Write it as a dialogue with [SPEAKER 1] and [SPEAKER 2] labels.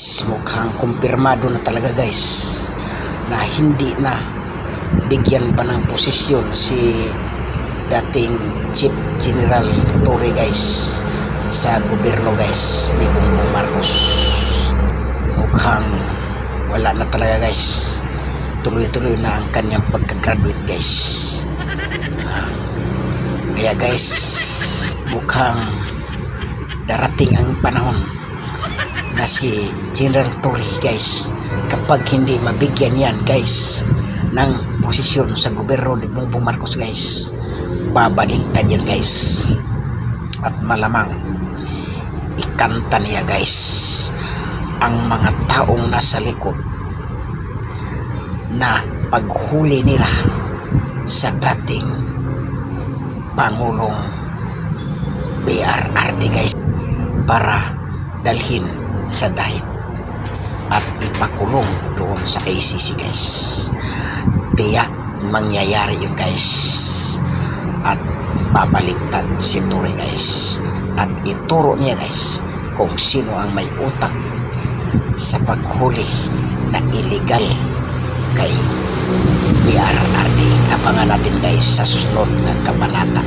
[SPEAKER 1] Mukhang kumpirmado na talaga guys na hindi na bigyan pa ng posisyon si dating Chief General Torre guys sa gobyerno guys ni Bongbong Marcos. Mukhang wala na talaga guys. Tuloy-tuloy na ang kanyang pagka-graduate guys. Ah, Kaya guys, mukhang darating ang panahon na si General Torre guys. Kapag hindi mabigyan yan guys ng posisyon sa gobyerno ni Bongbong Marcos guys babaliktad yan guys. At malamang ikanta niya guys ang mga taong nasa likod na paghuli nila sa dating Pangulong BRRD guys para dalhin sa diet at ipakulong doon sa ICC guys. Tiyak mangyayari yun guys. At babaliktad si Tore guys. At ituro niya guys kung sino ang may utak sa paghuli na illegal kay PRRD abangan natin guys sa susunod ng kabanata